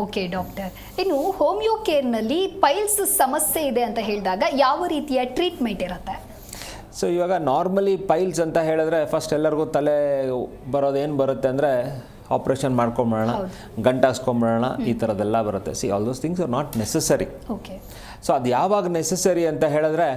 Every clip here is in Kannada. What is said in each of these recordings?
Okay doctor. ಇನ್ನು ಹೋಮಿಯೋ ಕೇರ್ನಲ್ಲಿ ಪೈಲ್ಸ್ ಸಮಸ್ಯೆ ಇದೆ ಅಂತ ಹೇಳಿದಾಗ ಯಾವ ರೀತಿಯ ಟ್ರೀಟ್ಮೆಂಟ್ ಇರುತ್ತೆ? ಸೊ ಇವಾಗ ನಾರ್ಮಲಿ ಪೈಲ್ಸ್ ಅಂತ ಹೇಳಿದ್ರೆ ಫಸ್ಟ್ ಎಲ್ಲರಿಗೂ ತಲೆ ಬರೋದು ಏನು ಬರುತ್ತೆ ಅಂದರೆ ಆಪ್ರೇಷನ್ ಮಾಡ್ಕೊಂಬಿಡೋಣ ಗಂಟು ಹಾಕ್ಸ್ಕೊಂಬಿಡೋಣ ಈ ಥರದ್ದೆಲ್ಲ ಬರುತ್ತೆ. See all those things are not necessary okay. So ಅದು ಯಾವಾಗ ನೆಸಸರಿ ಅಂತ ಹೇಳಿದ್ರೆ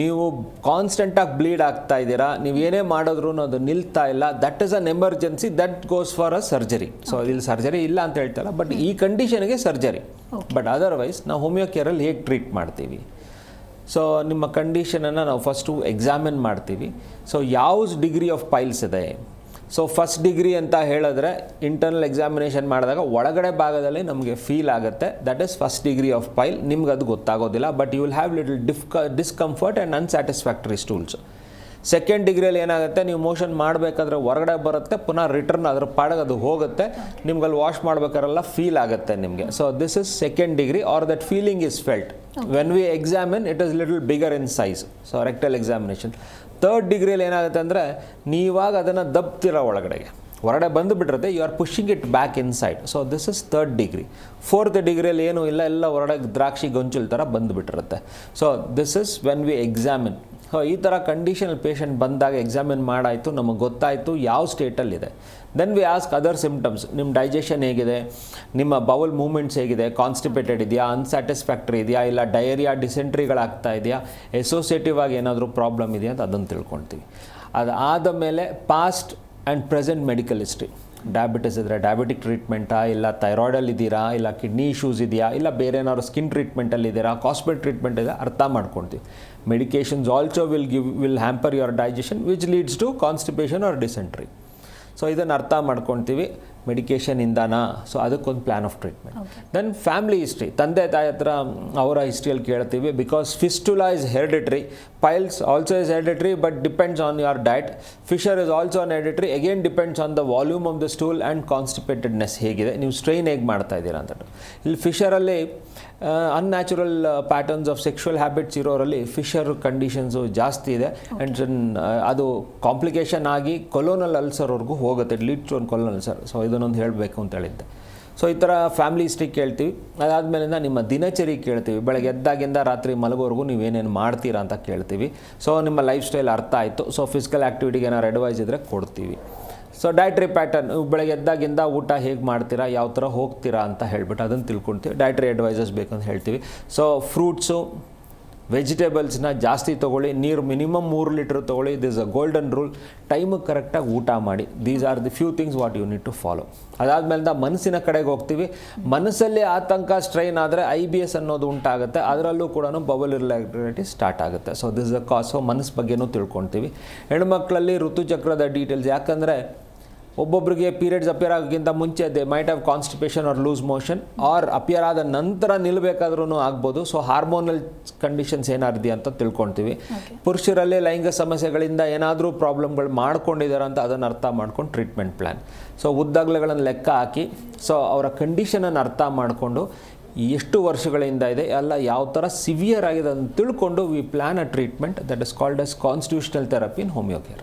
ನೀವು ಕಾನ್ಸ್ಟೆಂಟಾಗಿ ಬ್ಲೀಡ್ ಆಗ್ತಾ ಇದ್ದೀರಾ ನೀವು ಏನೇ ಮಾಡಿದ್ರು ಅದು ನಿಲ್ತಾ ಇಲ್ಲ. That is an emergency that goes for a surgery so ಇಲ್ಲಿ ಸರ್ಜರಿ ಇಲ್ಲ ಅಂತ ಹೇಳ್ತಾರಲ್ಲ ಬಟ್ ಈ ಕಂಡೀಷನ್ಗೆ ಸರ್ಜರಿ ಬಟ್ ಅದರ್ವೈಸ್ ನಾವು ಹೋಮಿಯೋ ಕೇರಲ್ಲಿ ಹೇಗೆ ಟ್ರೀಟ್ ಮಾಡ್ತೀವಿ? ಸೊ ನಿಮ್ಮ ಕಂಡೀಷನನ್ನು ನಾವು ಫಸ್ಟು ಎಕ್ಸಾಮಿನ್ ಮಾಡ್ತೀವಿ. ಸೊ ಯಾವ ಡಿಗ್ರಿ ಆಫ್ ಪೈಲ್ಸ್ ಇದೆ? ಸೊ ಫಸ್ಟ್ ಡಿಗ್ರಿ ಅಂತ ಹೇಳಿದ್ರೆ ಇಂಟರ್ನಲ್ ಎಕ್ಸಾಮಿನೇಷನ್ ಮಾಡಿದಾಗ ಒಳಗಡೆ ಭಾಗದಲ್ಲಿ ನಮಗೆ ಫೀಲ್ ಆಗುತ್ತೆ. That is first degree of pile ನಿಮ್ಗೆ ಅದು ಗೊತ್ತಾಗೋದಿಲ್ಲ but you will have little dif discomfort and unsatisfactory stools second ಡಿಗ್ರಿಯಲ್ಲಿ ಏನಾಗುತ್ತೆ ನೀವು ಮೋಷನ್ ಮಾಡಬೇಕಾದ್ರೆ ಹೊರಗಡೆ ಬರುತ್ತೆ ಪುನಃ ರಿಟರ್ನ್ ಅದ್ರ ಪಾಡಗೆ ಅದು ಹೋಗುತ್ತೆ. ನಿಮ್ಗೆ ಅಲ್ಲಿ ವಾಶ್ ಮಾಡ್ಬೇಕಾರೆಲ್ಲ ಫೀಲ್ ಆಗುತ್ತೆ ನಿಮಗೆ. So this is second degree or that feeling is felt when we examine it is little bigger in size so rectal examination third ಡಿಗ್ರಿಯಲ್ಲಿ ಏನಾಗುತ್ತೆ ಅಂದರೆ ನೀವಾಗ ಅದನ್ನು ದಬ್ತಿರ ಒಳಗಡೆಗೆ. ಹೊರಗಡೆ ಬಂದು ಬಿಟ್ಟಿರುತ್ತೆ. You are pushing it back inside so this is third degree fourth ಡಿಗ್ರಿಯಲ್ಲಿ ಏನೂ ಇಲ್ಲ, ಎಲ್ಲ ಹೊರಗಡೆ ದ್ರಾಕ್ಷಿ ಗೊಂಚಲ್ ಥರ ಬಂದುಬಿಟ್ಟಿರುತ್ತೆ so this is when we examine so ಈ ಥರ ಕಂಡೀಷನಲ್ ಪೇಷಂಟ್ ಬಂದಾಗ ಎಕ್ಸಾಮಿನ್ ಮಾಡಾಯಿತು, ನಮಗೆ ಗೊತ್ತಾಯಿತು ಯಾವ ಸ್ಟೇಟಲ್ಲಿದೆ then we ask other symptoms ನಿಮ್ಮ ಡೈಜೆಷನ್ ಹೇಗಿದೆ? ನಿಮ್ಮ ಬೌಲ್ ಮೂಮೆಂಟ್ಸ್ ಹೇಗಿದೆ? ಕಾನ್ಸ್ಟಿಪೇಟೆಡ್ ಇದೆಯಾ? ಅನ್ಸ್ಯಾಟಿಸ್ಫ್ಯಾಕ್ಟ್ರಿ ಇದೆಯಾ? ಇಲ್ಲ ಡಯರಿಯಾ ಡಿಸೆಂಟ್ರಿಗಳಾಗ್ತಾ ಇದೆಯಾ? ಎಸೋಸಿಯೇಟಿವ್ ಆಗಿ ಏನಾದರೂ ಪ್ರಾಬ್ಲಮ್ ಇದೆಯಾ ಅಂತ ಅದನ್ನು ತಿಳ್ಕೊಳ್ತೀವಿ. ಅದಾದ ಮೇಲೆ past and present medical history diabetes ಇದ್ದರೆ ಡಯಾಬಿಟಿಕ್ ಟ್ರೀಟ್ಮೆಂಟಾ ಇಲ್ಲ ಥೈರಾಯ್ಡಲ್ಲಿ ಇದ್ದೀರಾ ಇಲ್ಲ ಕಿಡ್ನಿ ಇಶ್ಯೂಸ್ ಇದೆಯಾ, ಇಲ್ಲ ಬೇರೆ ಏನಾದ್ರು ಸ್ಕಿನ್ ಟ್ರೀಟ್ಮೆಂಟಲ್ಲಿ ಇದ್ದೀರಾ ಕಾಸ್ಮೆಟ್ ಟ್ರೀಟ್ಮೆಂಟ್ ಇದೆ, ಅರ್ಥ ಮಾಡ್ಕೊಳ್ತೀವಿ medications also will give will hamper your digestion which leads to constipation or dysentery so ಇದನ್ನು ಅರ್ಥ ಮಾಡ್ಕೊಳ್ತೀವಿ ಮೆಡಿಕೇಷನಿಂದನಾ ಸೊ ಅದಕ್ಕೊಂದು plan of treatment then family history ತಂದೆ ತಾಯಿ ಹತ್ರ ಅವರ ಹಿಸ್ಟ್ರಿಯಲ್ಲಿ ಕೇಳ್ತೀವಿ. Because fistula is hereditary piles also is hereditary but depends on your diet fissure is also an hereditary again depends on the volume of the stool and constipatedness ಹೇಗಿದೆ. ನೀವು ಸ್ಟ್ರೈನ್ ಹೇಗೆ ಮಾಡ್ತಾ ಇದ್ದೀರಾ ಅಂತ ಇಲ್ಲಿ ಫಿಶರಲ್ಲಿ unnatural patterns of sexual habits ಇರೋರಲ್ಲಿ fissure conditions ಜಾಸ್ತಿ ಇದೆ. ಆ್ಯಂಡ್ ಅದು ಕಾಂಪ್ಲಿಕೇಶನ್ ಆಗಿ ಕೊಲೋನಲ್ ಅಲ್ಸರ್ವರೆಗೂ ಹೋಗುತ್ತೆ. Lead to one colonal ulcer so ಇದನ್ನೊಂದು ಹೇಳಬೇಕು ಅಂತ ಹೇಳಿದ್ದೆ. ಸೊ ಈ ಥರ ಫ್ಯಾಮಿಲಿ ಹಿಸ್ಟ್ರಿ ಕೇಳ್ತೀವಿ. ಅದಾದಮೇಲಿಂದ ನಿಮ್ಮ ದಿನಚರಿ ಕೇಳ್ತೀವಿ. ಬೆಳಗ್ಗೆ ಎದ್ದಾಗಿಂದ ರಾತ್ರಿ ಮಲಗೋವರೆಗೂ ನೀವೇನೇನು ಮಾಡ್ತೀರಾ ಅಂತ ಕೇಳ್ತೀವಿ. ಸೊ ನಿಮ್ಮ ಲೈಫ್ ಸ್ಟೈಲ್ ಅರ್ಥ ಆಯಿತು. ಸೊ ಫಿಸಿಕಲ್ ಆ್ಯಕ್ಟಿವಿಟಿಗೆ ಏನಾರು ಅಡ್ವೈಸ್ ಇದ್ದರೆ ಕೊಡ್ತೀವಿ. ಸೊ ಡೈಟ್ರಿ ಪ್ಯಾಟರ್ನ್ ಬೆಳಗ್ಗೆ ಎದ್ದಾಗಿಂದ ಊಟ ಹೇಗೆ ಮಾಡ್ತೀರಾ, ಯಾವ ಥರ ಹೋಗ್ತೀರಾ ಅಂತ ಹೇಳ್ಬಿಟ್ಟು ಅದನ್ನು ತಿಳ್ಕೊಳ್ತೀವಿ. ಡೈಟ್ರಿ ಅಡ್ವೈಸಸ್ ಬೇಕಂತ ಹೇಳ್ತೀವಿ. ಸೊ ಫ್ರೂಟ್ಸು ವೆಜಿಟೇಬಲ್ಸ್ನ ಜಾಸ್ತಿ ತೊಗೊಳ್ಳಿ, ನೀರು ಮಿನಿಮಮ್ ಮೂರು ಲೀಟ್ರ್ ತೊಗೊಳ್ಳಿ ದಿಸ್ ಅ ಗೋಲ್ಡನ್ ರೂಲ್ ಟೈಮಿಗೆ ಕರೆಕ್ಟಾಗಿ ಊಟ ಮಾಡಿ. These are the few things what you need to follow ಅದಾದಮೇಲೆ ಮನಸ್ಸಿನ ಕಡೆಗೆ ಹೋಗ್ತೀವಿ. ಮನಸ್ಸಲ್ಲಿ ಆತಂಕ ಸ್ಟ್ರೈನ್ ಆದರೆ ಐ ಬಿ ಎಸ್ ಅನ್ನೋದು ಉಂಟಾಗುತ್ತೆ. ಅದರಲ್ಲೂ ಕೂಡ ಬಬಲ್ ಇರ್ಲಾಕ್ಟಿವಿಟಿ ಸ್ಟಾರ್ಟ್ ಆಗುತ್ತೆ. ಸೊ ದಿಸ್ ಅ ಕಾಸ್ ಮನಸ್ಸು ಬಗ್ಗೆನೂ ತಿಳ್ಕೊಳ್ತೀವಿ. ಹೆಣ್ಮಕ್ಳಲ್ಲಿ ಋತುಚಕ್ರದ ಡೀಟೇಲ್ಸ್ ಯಾಕಂದರೆ ಒಬ್ಬೊಬ್ಬರಿಗೆ ಪೀರಿಯಡ್ಸ್ ಅಪಿಯರ್ ಆಗೋಕ್ಕಿಂತ ಮುಂಚೆ they might have constipation or loose motion or appear ಆದ ನಂತರ ನಿಲ್ಲಬೇಕಾದ್ರೂ ಆಗ್ಬೋದು. ಸೊ ಹಾರ್ಮೋನಲ್ ಕಂಡೀಷನ್ಸ್ ಏನಾರಿದೆಯಾ ಅಂತ ತಿಳ್ಕೊಳ್ತೀವಿ ಪುರುಷರಲ್ಲಿ ಲೈಂಗಿಕ ಸಮಸ್ಯೆಗಳಿಂದ ಏನಾದರೂ ಪ್ರಾಬ್ಲಮ್ಗಳು ಮಾಡ್ಕೊಂಡಿದ್ದಾರೆ ಅಂತ ಅದನ್ನು ಅರ್ಥ ಮಾಡ್ಕೊಂಡು ಟ್ರೀಟ್ಮೆಂಟ್ ಪ್ಲ್ಯಾನ್ ಸೊ ಉದ್ದಾಗ್ಲಗಳನ್ನು ಲೆಕ್ಕ ಹಾಕಿ. ಸೊ ಅವರ ಕಂಡೀಷನನ್ನು ಅರ್ಥ ಮಾಡಿಕೊಂಡು ಎಷ್ಟು ವರ್ಷಗಳಿಂದ ಇದೆ ಎಲ್ಲ ಯಾವ ಥರ ಸಿವಿಯರ್ ಆಗಿದೆ ಅಂತ ತಿಳ್ಕೊಂಡು we plan a treatment that is called as constitutional therapy in Homeo care